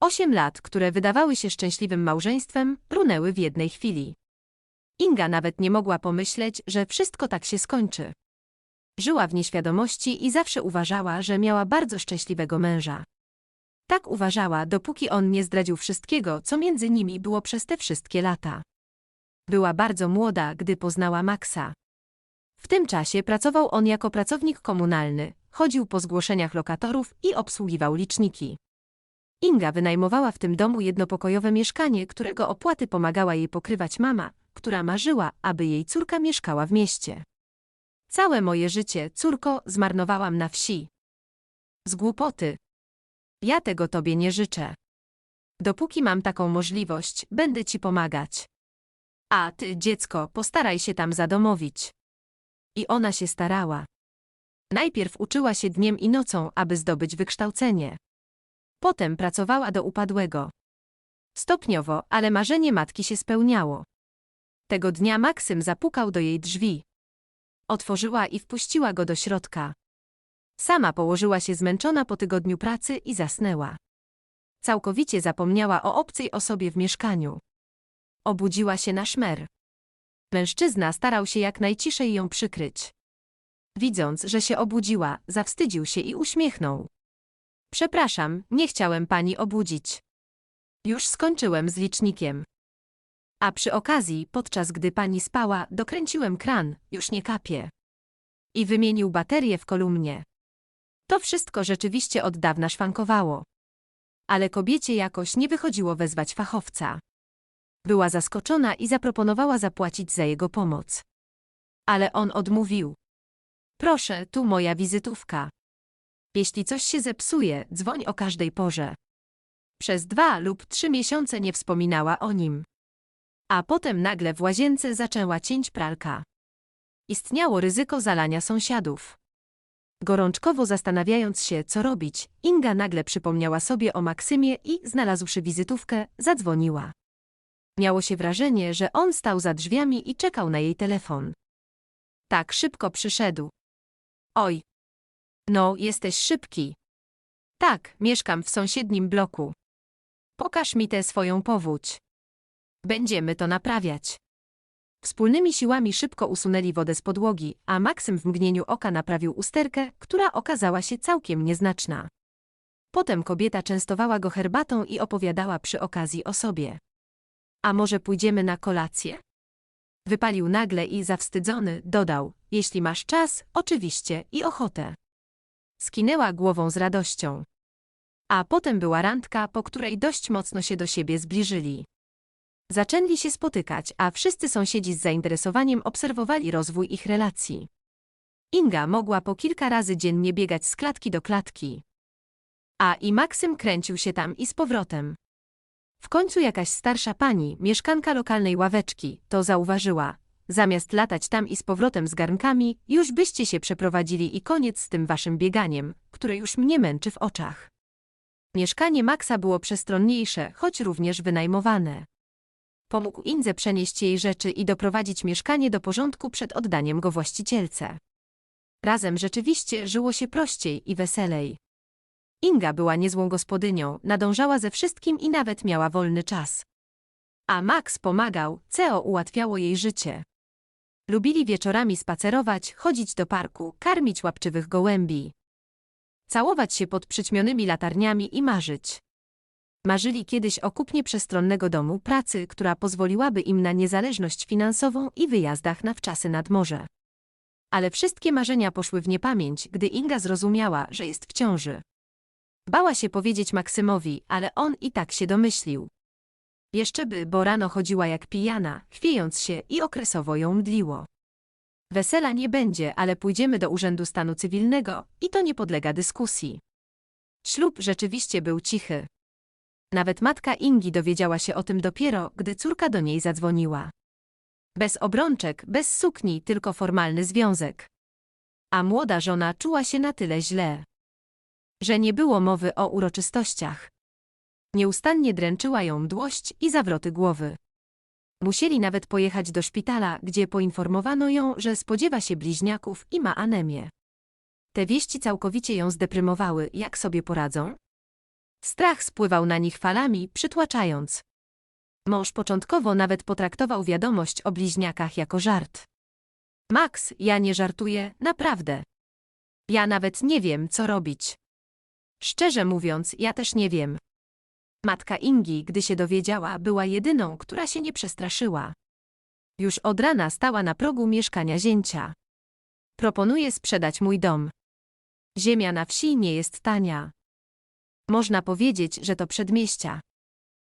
Osiem lat, które wydawały się szczęśliwym małżeństwem, runęły w jednej chwili. Inga nawet nie mogła pomyśleć, że wszystko tak się skończy. Żyła w nieświadomości i zawsze uważała, że miała bardzo szczęśliwego męża. Tak uważała, dopóki on nie zdradził wszystkiego, co między nimi było przez te wszystkie lata. Była bardzo młoda, gdy poznała Maxa. W tym czasie pracował on jako pracownik komunalny, chodził po zgłoszeniach lokatorów i obsługiwał liczniki. Inga wynajmowała w tym domu jednopokojowe mieszkanie, którego opłaty pomagała jej pokrywać mama, która marzyła, aby jej córka mieszkała w mieście. Całe moje życie, córko, zmarnowałam na wsi. Z głupoty. Ja tego tobie nie życzę. Dopóki mam taką możliwość, będę ci pomagać. A ty, dziecko, postaraj się tam zadomowić. I ona się starała. Najpierw uczyła się dniem i nocą, aby zdobyć wykształcenie. Potem pracowała do upadłego. Stopniowo, ale marzenie matki się spełniało. Tego dnia Maksym zapukał do jej drzwi. Otworzyła i wpuściła go do środka. Sama położyła się zmęczona po tygodniu pracy i zasnęła. Całkowicie zapomniała o obcej osobie w mieszkaniu. Obudziła się na szmer. Mężczyzna starał się jak najciszej ją przykryć. Widząc, że się obudziła, zawstydził się i uśmiechnął. Przepraszam, nie chciałem pani obudzić. Już skończyłem z licznikiem. A przy okazji, podczas gdy pani spała, dokręciłem kran, już nie kapie. I wymienił baterię w kolumnie. To wszystko rzeczywiście od dawna szwankowało. Ale kobiecie jakoś nie wychodziło wezwać fachowca. Była zaskoczona i zaproponowała zapłacić za jego pomoc. Ale on odmówił. Proszę, tu moja wizytówka. Jeśli coś się zepsuje, dzwoń o każdej porze. Przez dwa lub trzy miesiące nie wspominała o nim. A potem nagle w łazience zaczęła cięć pralka. Istniało ryzyko zalania sąsiadów. Gorączkowo zastanawiając się, co robić, Inga nagle przypomniała sobie o Maksymie i, znalazłszy wizytówkę, zadzwoniła. Miało się wrażenie, że on stał za drzwiami i czekał na jej telefon. Tak szybko przyszedł. Oj. No, jesteś szybki. Tak, mieszkam w sąsiednim bloku. Pokaż mi tę swoją powódź. Będziemy to naprawiać. Wspólnymi siłami szybko usunęli wodę z podłogi, a Maksym w mgnieniu oka naprawił usterkę, która okazała się całkiem nieznaczna. Potem kobieta częstowała go herbatą i opowiadała przy okazji o sobie. A może pójdziemy na kolację? Wypalił nagle i zawstydzony dodał, jeśli masz czas, oczywiście i ochotę. Skinęła głową z radością. A potem była randka, po której dość mocno się do siebie zbliżyli. Zaczęli się spotykać, a wszyscy sąsiedzi z zainteresowaniem obserwowali rozwój ich relacji. Inga mogła po kilka razy dziennie biegać z klatki do klatki. A i Maksym kręcił się tam i z powrotem. W końcu jakaś starsza pani, mieszkanka lokalnej ławeczki, to zauważyła. Zamiast latać tam i z powrotem z garnkami, już byście się przeprowadzili i koniec z tym waszym bieganiem, które już mnie męczy w oczach. Mieszkanie Maxa było przestronniejsze, choć również wynajmowane. Pomógł Indze przenieść jej rzeczy i doprowadzić mieszkanie do porządku przed oddaniem go właścicielce. Razem rzeczywiście żyło się prościej i weselej. Inga była niezłą gospodynią, nadążała ze wszystkim i nawet miała wolny czas. A Max pomagał, CEO ułatwiało jej życie. Lubili wieczorami spacerować, chodzić do parku, karmić łapczywych gołębi. Całować się pod przyćmionymi latarniami i marzyć. Marzyli kiedyś o kupnie przestronnego domu pracy, która pozwoliłaby im na niezależność finansową i wyjazdach na wczasy nad morze. Ale wszystkie marzenia poszły w niepamięć, gdy Inga zrozumiała, że jest w ciąży. Bała się powiedzieć Maksymowi, ale on i tak się domyślił. Jeszcze by, bo rano chodziła jak pijana, chwiejąc się i okresowo ją mdliło. Wesela nie będzie, ale pójdziemy do Urzędu Stanu Cywilnego i to nie podlega dyskusji. Ślub rzeczywiście był cichy. Nawet matka Ingi dowiedziała się o tym dopiero, gdy córka do niej zadzwoniła. Bez obrączek, bez sukni, tylko formalny związek. A młoda żona czuła się na tyle źle, że nie było mowy o uroczystościach. Nieustannie dręczyła ją mdłość i zawroty głowy. Musieli nawet pojechać do szpitala, gdzie poinformowano ją, że spodziewa się bliźniaków i ma anemię. Te wieści całkowicie ją zdeprymowały, jak sobie poradzą? Strach spływał na nich falami, przytłaczając. Mąż początkowo nawet potraktował wiadomość o bliźniakach jako żart. Max, ja nie żartuję, naprawdę. Ja nawet nie wiem, co robić. Szczerze mówiąc, ja też nie wiem. Matka Ingi, gdy się dowiedziała, była jedyną, która się nie przestraszyła. Już od rana stała na progu mieszkania zięcia. Proponuję sprzedać mój dom. Ziemia na wsi nie jest tania. Można powiedzieć, że to przedmieścia.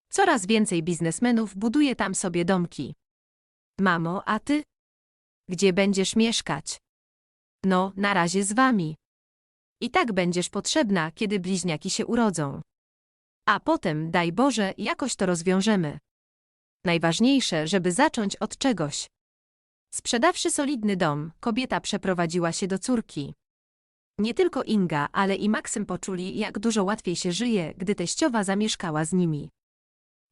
Coraz więcej biznesmenów buduje tam sobie domki. Mamo, a ty? Gdzie będziesz mieszkać? No, na razie z wami. I tak będziesz potrzebna, kiedy bliźniaki się urodzą. A potem, daj Boże, jakoś to rozwiążemy. Najważniejsze, żeby zacząć od czegoś. Sprzedawszy solidny dom, kobieta przeprowadziła się do córki. Nie tylko Inga, ale i Maksym poczuli, jak dużo łatwiej się żyje, gdy teściowa zamieszkała z nimi.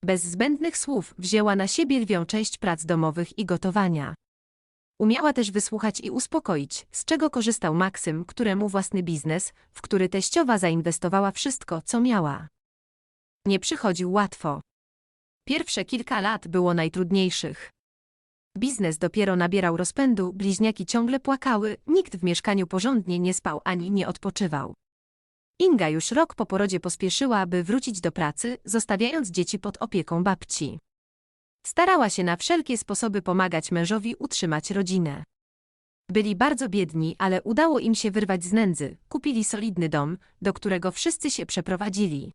Bez zbędnych słów wzięła na siebie lwią część prac domowych i gotowania. Umiała też wysłuchać i uspokoić, z czego korzystał Maksym, któremu własny biznes, w który teściowa zainwestowała wszystko, co miała. Nie przychodził łatwo. Pierwsze kilka lat było najtrudniejszych. Biznes dopiero nabierał rozpędu, bliźniaki ciągle płakały, nikt w mieszkaniu porządnie nie spał ani nie odpoczywał. Inga już rok po porodzie pospieszyła, by wrócić do pracy, zostawiając dzieci pod opieką babci. Starała się na wszelkie sposoby pomagać mężowi utrzymać rodzinę. Byli bardzo biedni, ale udało im się wyrwać z nędzy, kupili solidny dom, do którego wszyscy się przeprowadzili.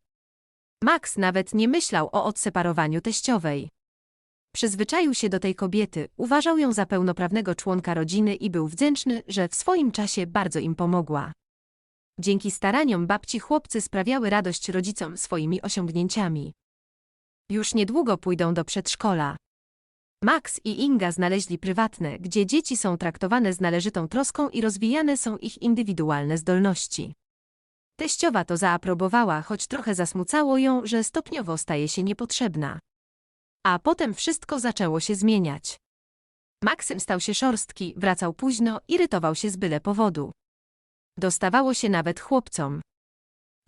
Max nawet nie myślał o odseparowaniu teściowej. Przyzwyczaił się do tej kobiety, uważał ją za pełnoprawnego członka rodziny i był wdzięczny, że w swoim czasie bardzo im pomogła. Dzięki staraniom babci chłopcy sprawiały radość rodzicom swoimi osiągnięciami. Już niedługo pójdą do przedszkola. Max i Inga znaleźli prywatne, gdzie dzieci są traktowane z należytą troską i rozwijane są ich indywidualne zdolności. Teściowa to zaaprobowała, choć trochę zasmucało ją, że stopniowo staje się niepotrzebna. A potem wszystko zaczęło się zmieniać. Maksym stał się szorstki, wracał późno, irytował się z byle powodu. Dostawało się nawet chłopcom.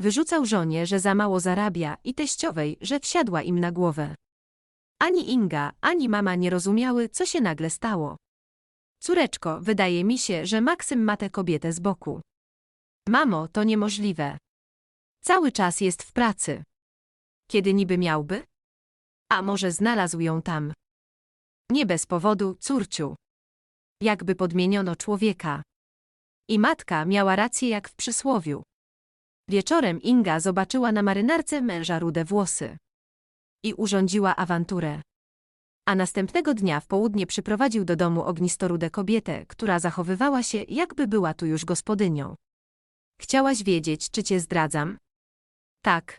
Wyrzucał żonie, że za mało zarabia i teściowej, że wsiadła im na głowę. Ani Inga, ani mama nie rozumiały, co się nagle stało. Córeczko, wydaje mi się, że Maksym ma tę kobietę z boku. Mamo, to niemożliwe. Cały czas jest w pracy. Kiedy niby miałby? A może znalazł ją tam? Nie bez powodu, córciu. Jakby podmieniono człowieka. I matka miała rację jak w przysłowiu. Wieczorem Inga zobaczyła na marynarce męża rude włosy. I urządziła awanturę. A następnego dnia w południe przyprowadził do domu ognistorudę kobietę, która zachowywała się, jakby była tu już gospodynią. Chciałaś wiedzieć, czy cię zdradzam? Tak.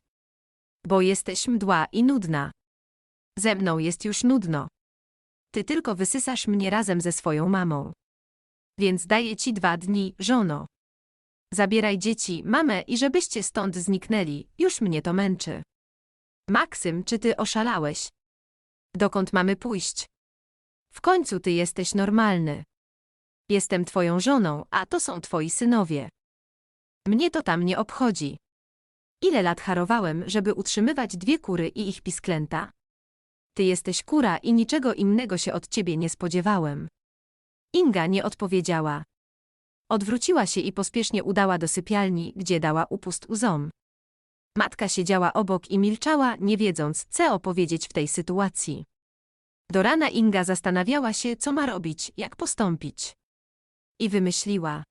Bo jesteś mdła i nudna. Ze mną jest już nudno. Ty tylko wysysasz mnie razem ze swoją mamą. Więc daję ci dwa dni, żono. Zabieraj dzieci, mamę i żebyście stąd zniknęli, już mnie to męczy. Maksym, czy ty oszalałeś? Dokąd mamy pójść? W końcu ty jesteś normalny. Jestem twoją żoną, a to są twoi synowie. Mnie to tam nie obchodzi. Ile lat harowałem, żeby utrzymywać dwie kury i ich pisklęta? Ty jesteś kura i niczego innego się od ciebie nie spodziewałem. Inga nie odpowiedziała. Odwróciła się i pospiesznie udała do sypialni, gdzie dała upust uzom. Matka siedziała obok i milczała, nie wiedząc, co opowiedzieć w tej sytuacji. Do rana Inga zastanawiała się, co ma robić, jak postąpić. I wymyśliła.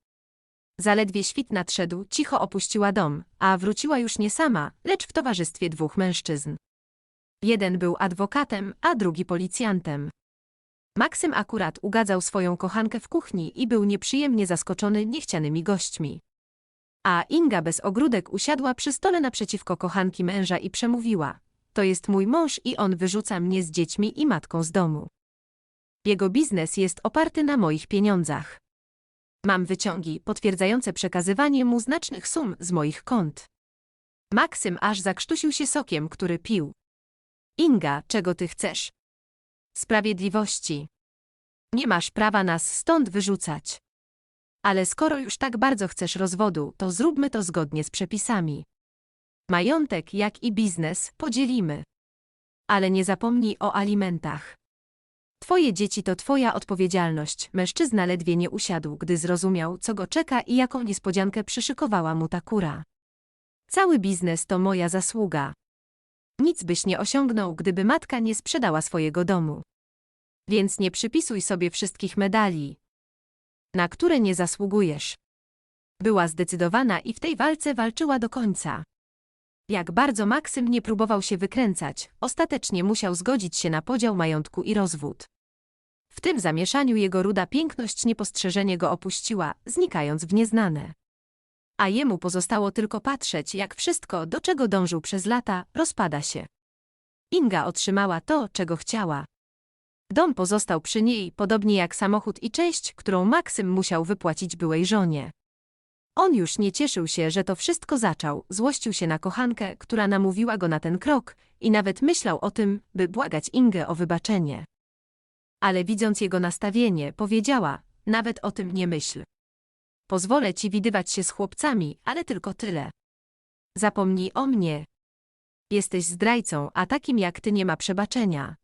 Zaledwie świt nadszedł, cicho opuściła dom, a wróciła już nie sama, lecz w towarzystwie dwóch mężczyzn. Jeden był adwokatem, a drugi policjantem. Maksym akurat ugadzał swoją kochankę w kuchni i był nieprzyjemnie zaskoczony niechcianymi gośćmi. A Inga bez ogródek usiadła przy stole naprzeciwko kochanki męża i przemówiła. To jest mój mąż i on wyrzuca mnie z dziećmi i matką z domu. Jego biznes jest oparty na moich pieniądzach. Mam wyciągi potwierdzające przekazywanie mu znacznych sum z moich kont. Maksym aż zakrztusił się sokiem, który pił. Inga, czego ty chcesz? Sprawiedliwości. Nie masz prawa nas stąd wyrzucać. Ale skoro już tak bardzo chcesz rozwodu, to zróbmy to zgodnie z przepisami. Majątek, jak i biznes podzielimy. Ale nie zapomnij o alimentach. Twoje dzieci to twoja odpowiedzialność. Mężczyzna ledwie nie usiadł, gdy zrozumiał, co go czeka i jaką niespodziankę przyszykowała mu ta kura. Cały biznes to moja zasługa. Nic byś nie osiągnął, gdyby matka nie sprzedała swojego domu. Więc nie przypisuj sobie wszystkich medali, na które nie zasługujesz. Była zdecydowana i w tej walce walczyła do końca. Jak bardzo Maksym nie próbował się wykręcać, ostatecznie musiał zgodzić się na podział majątku i rozwód. W tym zamieszaniu jego ruda piękność niepostrzeżenie go opuściła, znikając w nieznane. A jemu pozostało tylko patrzeć, jak wszystko, do czego dążył przez lata, rozpada się. Inga otrzymała to, czego chciała. Dom pozostał przy niej, podobnie jak samochód i część, którą Maksym musiał wypłacić byłej żonie. On już nie cieszył się, że to wszystko zaczął, złościł się na kochankę, która namówiła go na ten krok i nawet myślał o tym, by błagać Ingę o wybaczenie. Ale widząc jego nastawienie, powiedziała, nawet o tym nie myśl. Pozwolę ci widywać się z chłopcami, ale tylko tyle. Zapomnij o mnie. Jesteś zdrajcą, a takim jak ty nie ma przebaczenia.